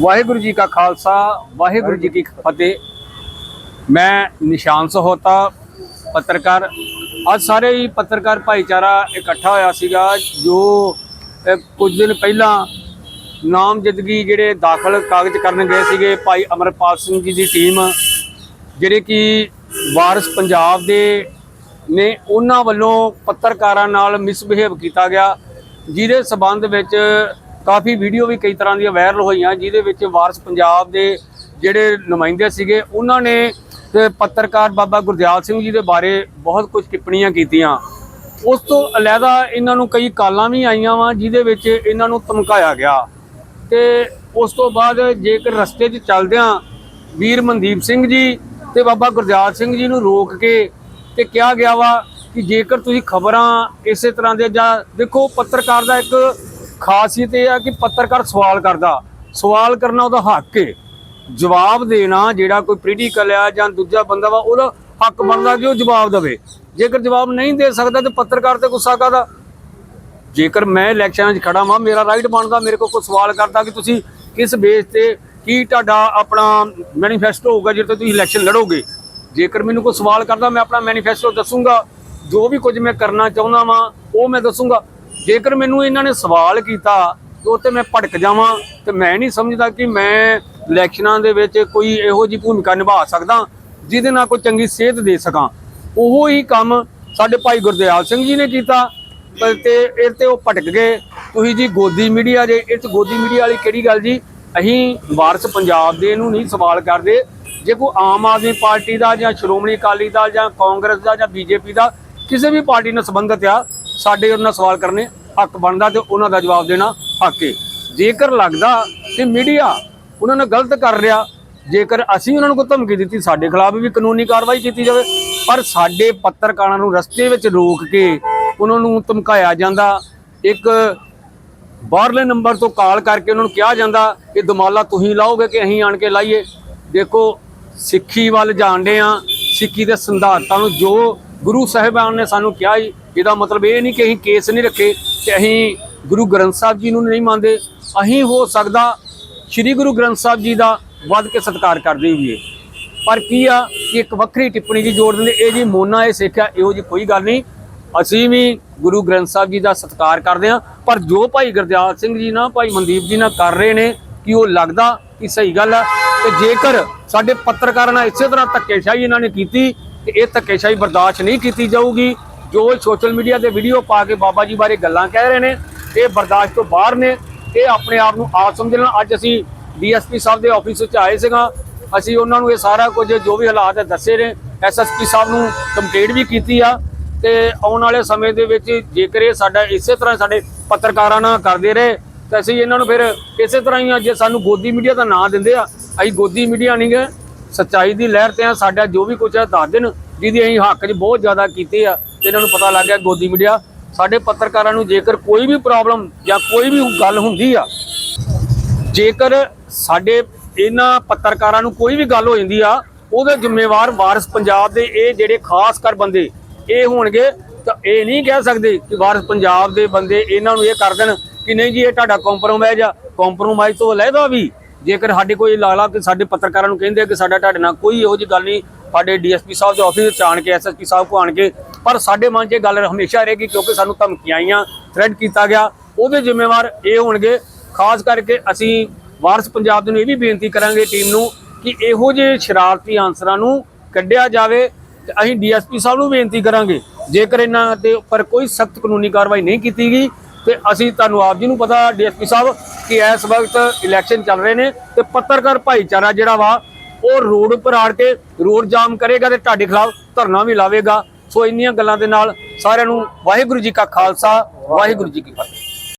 ਵਾਹਿਗੁਰੂ ਜੀ ਕਾ ਖਾਲਸਾ, ਵਾਹਿਗੁਰੂ ਜੀ ਕੀ ਫਤਿਹ। ਮੈਂ ਨਿਸ਼ਾਨ ਸਹੋਤਾ, ਪੱਤਰਕਾਰ। ਅੱਜ ਸਾਰੇ ਹੀ ਪੱਤਰਕਾਰ ਭਾਈਚਾਰਾ ਇਕੱਠਾ ਹੋਇਆ ਸੀਗਾ, ਜੋ ਕੁਝ ਦਿਨ ਪਹਿਲਾਂ ਨਾਮਜ਼ਦਗੀ ਜਿਹੜੇ ਦਾਖਲ ਕਾਗਜ਼ ਕਰਨ ਗਏ ਸੀਗੇ ਭਾਈ ਅਮਰਪਾਲ ਸਿੰਘ ਜੀ ਦੀ ਟੀਮ, ਜਿਹੜੇ ਕਿ ਵਾਰਿਸ ਪੰਜਾਬ ਦੇ ਨੇ, ਉਹਨਾਂ ਵੱਲੋਂ ਪੱਤਰਕਾਰਾਂ ਨਾਲ ਮਿਸਬਿਹੇਵ ਕੀਤਾ ਗਿਆ, ਜਿਹਦੇ ਸਬੰਧ ਵਿੱਚ ਕਾਫੀ ਵੀਡੀਓ ਵੀ ਕਈ ਤਰ੍ਹਾਂ ਦੀਆਂ ਵਾਇਰਲ ਹੋਈਆਂ, ਜਿਹਦੇ ਵਿੱਚ ਵਾਰਸ ਪੰਜਾਬ ਦੇ ਜਿਹੜੇ ਨੁਮਾਇੰਦੇ ਸੀਗੇ, ਉਹਨਾਂ ਨੇ ਪੱਤਰਕਾਰ ਬਾਬਾ ਗੁਰਦਿਆਲ ਸਿੰਘ ਜੀ ਦੇ ਬਾਰੇ ਬਹੁਤ ਕੁਝ ਟਿੱਪਣੀਆਂ ਕੀਤੀਆਂ। ਉਸ ਤੋਂ ਅਲੱਗਾ ਇਹਨਾਂ ਨੂੰ ਕਈ ਕਾਲਾਂ ਵੀ ਆਈਆਂ ਵਾ, ਜਿਹਦੇ ਵਿੱਚ ਇਹਨਾਂ ਨੂੰ ਧਮਕਾਇਆ ਗਿਆ। ਤੇ ਉਸ ਤੋਂ ਬਾਅਦ ਜੇਕਰ ਰਸਤੇ 'ਚ ਚੱਲਦਿਆਂ ਵੀਰ ਮਨਦੀਪ ਸਿੰਘ ਜੀ ਤੇ ਬਾਬਾ ਗੁਰਦਿਆਲ ਸਿੰਘ ਜੀ ਨੂੰ ਰੋਕ ਕੇ ਤੇ ਕਿਹਾ ਗਿਆ ਵਾ ਕਿ ਜੇਕਰ ਤੁਸੀਂ ਖਬਰਾਂ ਇਸੇ ਤਰ੍ਹਾਂ ਦੇ ਜਾਂ ਦੇਖੋ, ਪੱਤਰਕਾਰ ਦਾ ਇੱਕ ਖਾਸੀਅਤ ਇਹ ਆ ਕਿ ਪੱਤਰਕਾਰ ਸਵਾਲ ਕਰਦਾ। ਸਵਾਲ ਕਰਨਾ ਉਹਦਾ ਹੱਕ ਹੈ ਜਵਾਬ ਦੇਣਾ ਜਿਹੜਾ ਕੋਈ ਪੋਲੀਟੀਕਲ ਆ ਜਾਂ ਦੂਜਾ ਬੰਦਾ ਵਾ, ਉਹਦਾ ਹੱਕ ਬਣਦਾ ਕਿ ਉਹ ਜਵਾਬ ਦੇਵੇ। ਜੇਕਰ ਜਵਾਬ ਨਹੀਂ ਦੇ ਸਕਦਾ ਤੇ ਪੱਤਰਕਾਰ ਤੇ ਗੁੱਸਾ ਕਰਦਾ ਜੇਕਰ ਮੈਂ ਇਲੈਕਸ਼ਨਾਂ 'ਚ ਖੜਾ ਵਾਂ, ਮੇਰਾ ਰਾਈਟ ਬਣਦਾ, ਮੇਰੇ ਕੋਲ ਕੋਈ ਸਵਾਲ ਕਰਦਾ ਕਿ ਤੁਸੀਂ ਕਿਸ ਬੇਸ ਤੇ ਕੀ ਤੁਹਾਡਾ ਆਪਣਾ ਮੈਨੀਫੈਸਟੋ ਹੋਊਗਾ ਜਿਹਦੇ ਤੇ ਤੁਸੀਂ ਇਲੈਕਸ਼ਨ ਲੜੋਗੇ? ਜੇਕਰ ਮੈਨੂੰ ਕੋਈ ਸਵਾਲ ਕਰਦਾ, ਮੈਂ ਆਪਣਾ ਮੈਨੀਫੈਸਟੋ ਦੱਸੂਗਾ। ਜੋ ਵੀ ਕੁਝ ਮੈਂ ਕਰਨਾ ਚਾਹੁੰਦਾ ਵਾਂ, ਉਹ ਮੈਂ ਦੱਸੂਗਾ। ਜੇਕਰ ਮੈਨੂੰ ਇਹਨਾਂ ਨੇ ਸਵਾਲ ਕੀਤਾ ਉਹ ਤੇ ਮੈਂ ਭੜਕ ਜਾਵਾਂ ਤੇ ਮੈਂ ਨਹੀਂ ਸਮਝਦਾ ਕਿ ਮੈਂ ਇਲੈਕਸ਼ਨਾਂ ਦੇ ਵਿੱਚ ਕੋਈ ਇਹੋ ਜਿਹੀ ਭੂਮਿਕਾ ਨਿਭਾ ਸਕਦਾ ਜਿਹਦੇ ਨਾਲ ਕੋਈ ਚੰਗੀ ਸੇਧ ਦੇ ਸਕਾਂ। ਉਹੋ ਹੀ ਕੰਮ ਸਾਡੇ ਭਾਈ ਗੁਰਦਿਆਲ ਸਿੰਘ ਜੀ ਨੇ ਕੀਤਾ ਪਰ ਤੇ ਇਹ ਤੇ ਉਹ ਭਟਕ ਗਏ। ਤੁਸੀਂ ਜੀ ਗੋਦੀ ਮੀਡੀਆ ਜੇ ਇਹ 'ਚ ਗੋਦੀ ਮੀਡੀਆ ਵਾਲੀ ਕਿਹੜੀ ਗੱਲ ਜੀ? ਅਸੀਂ ਵਾਰਸ ਪੰਜਾਬ ਦੇ ਨੂੰ ਨਹੀਂ ਸਵਾਲ ਕਰਦੇ। ਜੇ ਕੋਈ ਆਮ ਆਦਮੀ ਪਾਰਟੀ ਦਾ ਜਾਂ ਸ਼੍ਰੋਮਣੀ ਅਕਾਲੀ ਦਲ ਜਾਂ ਕਾਂਗਰਸ ਦਾ ਜਾਂ ਬੀਜੇਪੀ ਦਾ ਕਿਸੇ ਵੀ ਪਾਰਟੀ ਨਾਲ ਸੰਬੰਧਿਤ ਆ ਸਾਡੇ ਉਹਨਾਂ ਸਵਾਲ ਕਰਨੇ, ਹੱਕ ਬਣਦਾ ਤੇ ਉਹਨਾਂ ਦਾ ਜਵਾਬ ਦੇਣਾ ਹੱਕ ਹੈ ਜੇਕਰ ਲੱਗਦਾ ਕਿ ਮੀਡੀਆ ਉਹਨਾਂ ਨਾਲ ਗਲਤ ਕਰ ਰਿਹਾ, ਜੇਕਰ ਅਸੀਂ ਉਹਨਾਂ ਨੂੰ ਕੋਈ ਧਮਕੀ ਦਿੱਤੀ, ਸਾਡੇ ਖਿਲਾਫ ਵੀ ਕਾਨੂੰਨੀ ਕਾਰਵਾਈ ਕੀਤੀ ਜਾਵੇ, ਪਰ ਸਾਡੇ ਪੱਤਰਕਾਰਾਂ ਨੂੰ ਰਸਤੇ ਵਿੱਚ ਰੋਕ ਕੇ ਉਹਨਾਂ ਨੂੰ ਧਮਕਾਇਆ ਜਾਂਦਾ, ਇੱਕ ਬਾਹਰਲੇ ਨੰਬਰ ਤੋਂ ਕਾਲ ਕਰਕੇ ਉਹਨਾਂ ਨੂੰ ਕਿਹਾ ਜਾਂਦਾ ਕਿ ਦਮਾਲਾ ਤੁਸੀਂ ਲਾਓਗੇ ਕਿ ਅਸੀਂ ਆਣ ਕੇ ਲਾਈਏ। ਦੇਖੋ, ਸਿੱਖੀ ਵੱਲ ਜਾਣਦੇ ਆ ਸਿੱਖੀ ਦੇ ਸਿਧਾਂਤਾਂ ਨੂੰ ਜੋ ਗੁਰੂ ਸਾਹਿਬਾਨ ਨੇ ਸਾਨੂੰ ਕਿਹਾ ਜੀ, ਇਹਦਾ ਮਤਲਬ ਇਹ ਨਹੀਂ ਕਿ ਅਸੀਂ ਕੇਸ ਨਹੀਂ ਰੱਖੇ ਕਿ ਅਸੀਂ ਗੁਰੂ ਗ੍ਰੰਥ ਸਾਹਿਬ ਜੀ ਨੂੰ ਨਹੀਂ ਮੰਨਦੇ। ਅਸੀਂ ਹੋ ਸਕਦਾ ਸ੍ਰੀ ਗੁਰੂ ਗ੍ਰੰਥ ਸਾਹਿਬ ਜੀ ਦਾ ਵੱਧ ਕੇ ਸਤਿਕਾਰ ਕਰਦੇ ਹੋਈਏ ਪਰ ਕੀ ਆ ਕਿ ਇੱਕ ਵੱਖਰੀ ਟਿੱਪਣੀ ਜੀ ਜੋੜ ਦਿੰਦੇ, ਇਹ ਜੀ ਮੋਨਾ, ਇਹ ਸਿੱਖਿਆ ਇਹੋ ਜੀ ਕੋਈ ਗੱਲ ਨਹੀਂ। ਅਸੀਂ ਵੀ ਗੁਰੂ ਗ੍ਰੰਥ ਸਾਹਿਬ ਜੀ ਦਾ ਸਤਿਕਾਰ ਕਰਦੇ ਹਾਂ, ਪਰ ਜੋ ਭਾਈ ਗੁਰਦਿਆਲ ਸਿੰਘ ਜੀ ਨਾਲ, ਭਾਈ ਮਨਦੀਪ ਜੀ ਨਾਲ ਕਰ ਰਹੇ ਨੇ, ਕਿ ਉਹ ਲੱਗਦਾ ਕਿ ਸਹੀ ਗੱਲ ਆ? ਤੇ ਜੇਕਰ ਸਾਡੇ ਪੱਤਰਕਾਰਾਂ ਨਾਲ ਇਸੇ ਤਰ੍ਹਾਂ ਧੱਕੇਸ਼ਾਹੀ ਇਹਨਾਂ ਨੇ ਕੀਤੀ ਤੇ ਇਹ ਧੱਕੇਸ਼ਾਹੀ ਬਰਦਾਸ਼ਤ ਨਹੀਂ ਕੀਤੀ ਜਾਊਗੀ। ਜੋ ਸੋਸ਼ਲ ਮੀਡੀਆ ਤੇ ਵੀਡੀਓ ਪਾ ਕੇ ਬਾਬਾ ਜੀ ਬਾਰੇ ਗੱਲਾਂ ਕਹਿ ਰਹੇ ਨੇ ਇਹ ਬਰਦਾਸ਼ਤ ਤੋਂ ਬਾਹਰ ਨੇ। ਇਹ ਆਪਣੇ ਆਪ ਨੂੰ ਆਪ ਸਮਝਣ ਅੱਜ ਅਸੀਂ ਡੀਐਸਪੀ ਸਾਹਿਬ ਦੇ ਆਫਿਸ ਵਿੱਚ ਆਏ ਸੀਗਾ। ਅਸੀਂ ਉਹਨਾਂ ਨੂੰ ਇਹ ਸਾਰਾ ਕੁਝ ਜੋ ਵੀ ਹਾਲਾਤ ਹੈ ਦੱਸੇ ਨੇ। ਐਸਐਸਪੀ ਸਾਹਿਬ ਨੂੰ ਕੰਪਲੇਂਟ ਵੀ ਕੀਤੀ ਆ। ਤੇ ਆਉਣ ਵਾਲੇ ਸਮੇਂ ਦੇ ਵਿੱਚ ਜੇਕਰ ਇਹ ਸਾਡਾ ਇਸੇ ਤਰ੍ਹਾਂ ਸਾਡੇ ਪੱਤਰਕਾਰਾਂ ਨਾਲ ਕਰਦੇ ਰਹੇ ਤਾਂ ਅਸੀਂ ਇਹਨਾਂ ਨੂੰ ਫਿਰ ਇਸੇ ਤਰ੍ਹਾਂ ਹੀ ਆ, ਜੇ ਸਾਨੂੰ ਗੋਦੀ ਮੀਡੀਆ ਦਾ ਨਾਂ ਦਿੰਦੇ ਆ। ਅਸੀਂ ਗੋਦੀ ਮੀਡੀਆ ਨਹੀਂ ਗਏ। ਸੱਚਾਈ ਦੀ ਲਹਿਰ ਤੇ ਆ, ਸਾਡਾ ਜੋ ਵੀ ਕੁਝ ਹੈ ਦੱਸ ਦੇਣ, ਜਿਹਦੀ ਅਸੀਂ ਹੱਕ 'ਚ ਬਹੁਤ ਜ਼ਿਆਦਾ ਕੀਤੇ ਆ ਇਹਨਾਂ ਨੂੰ ਪਤਾ ਲੱਗ ਗਿਆ ਗੋਦੀ ਮੀਡੀਆ, ਸਾਡੇ ਪੱਤਰਕਾਰਾਂ ਨੂੰ ਜੇਕਰ ਕੋਈ ਵੀ ਪ੍ਰੋਬਲਮ ਜਾਂ ਕੋਈ ਵੀ ਗੱਲ ਹੁੰਦੀ ਆ, ਜੇਕਰ ਸਾਡੇ ਇਹਨਾਂ ਪੱਤਰਕਾਰਾਂ ਨੂੰ ਕੋਈ ਵੀ ਗੱਲ ਹੋ ਜਾਂਦੀ ਆ, ਉਹਦੇ ਜ਼ਿੰਮੇਵਾਰ ਵਾਰਿਸ ਪੰਜਾਬ ਦੇ ਇਹ ਜਿਹੜੇ ਖਾਸ ਕਰ ਬੰਦੇ, ਇਹ ਹੋਣਗੇ, ਤਾਂ ਇਹ ਨਹੀਂ ਕਹਿ ਸਕਦੇ ਕਿ ਵਾਰਿਸ ਪੰਜਾਬ ਦੇ ਬੰਦੇ ਇਹਨਾਂ ਨੂੰ ਇਹ ਕਰ ਦੇਣ ਕਿ ਨਹੀਂ ਜੀ, ਇਹ ਤੁਹਾਡਾ ਕੰਪਰੋਮਾਈਜ਼ ਆ ਕੰਪਰੋਮਾਈਜ਼ ਤੋਂ ਲੈਦਾ ਵੀ। ਜੇਕਰ ਸਾਡੇ ਕੋਈ ਲਾਲਾ ਕਿ ਸਾਡੇ ਪੱਤਰਕਾਰਾਂ ਨੂੰ ਕਹਿੰਦੇ ਕਿ ਸਾਡਾ ਤੁਹਾਡੇ ਨਾਲ ਕੋਈ ਇਹੋ ਜਿਹੀ ਗੱਲ ਨਹੀਂ, ਸਾਡੇ ਡੀਐਸਪੀ ਸਾਹਿਬ ਦੇ ਆਫਿਸ 'ਚ ਆਣ ਕੇ ਐਸਐਸਪੀ ਸਾਹਿਬ ਕੋ ਆਣ ਕੇ, ਪਰ ਸਾਡੇ ਮਨ 'ਚ ਇਹ ਗੱਲ ਹਮੇਸ਼ਾ ਰਹੇਗੀ ਕਿਉਂਕਿ ਸਾਨੂੰ ਧਮਕੀਆਂ ਆਈਆਂ ਥ੍ਰੈਡ ਕੀਤਾ ਗਿਆ, ਉਹਦੇ ਜ਼ਿੰਮੇਵਾਰ ਇਹ ਹੋਣਗੇ। ਖਾਸ ਕਰਕੇ ਅਸੀਂ ਵਾਰਸ ਪੰਜਾਬ ਨੂੰ ਇਹ ਵੀ ਬੇਨਤੀ ਕਰਾਂਗੇ ਟੀਮ ਨੂੰ ਕਿ ਇਹੋ ਜਿਹੇ ਸ਼ਰਾਰਤੀ ਆਂਸਰਾਂ ਨੂੰ ਕੱਢਿਆ ਜਾਵੇ ਤੇ ਅਸੀਂ ਡੀਐਸਪੀ ਸਾਹਿਬ ਨੂੰ ਬੇਨਤੀ ਕਰਾਂਗੇ। ਜੇਕਰ ਇਹਨਾਂ ਦੇ ਉੱਪਰ ਕੋਈ ਸਖਤ ਕਾਨੂੰਨੀ ਕਾਰਵਾਈ ਨਹੀਂ ਕੀਤੀ ਗਈ ਤੇ ਅਸੀਂ ਤੁਹਾਨੂੰ ਆਪ ਜੀ ਨੂੰ ਪਤਾ ਡੀਐਸਪੀ ਸਾਹਿਬ ਕਿ ਇਸ ਵਕਤ ਇਲੈਕਸ਼ਨ ਚੱਲ ਰਹੇ ਨੇ ਤੇ ਪੱਤਰਕਾਰ ਭਾਈਚਾਰਾ ਜਿਹੜਾ ਵਾ, ਉਹ ਰੋਡ ਉੱਪਰ ਆੜ ਕੇ ਰੋਡ ਜਾਮ ਕਰੇਗਾ ਤੇ ਤੁਹਾਡੇ ਖਿਲਾਫ ਧਰਨਾ ਵੀ ਲਾਵੇਗਾ। ਸੋ ਇੰਨੀਆਂ ਗੱਲਾਂ ਦੇ ਨਾਲ ਸਾਰਿਆਂ ਨੂੰ ਵਾਹਿਗੁਰੂ ਜੀ ਕਾ ਖਾਲਸਾ, ਵਾਹਿਗੁਰੂ ਜੀ ਕੀ ਫਤਿਹ।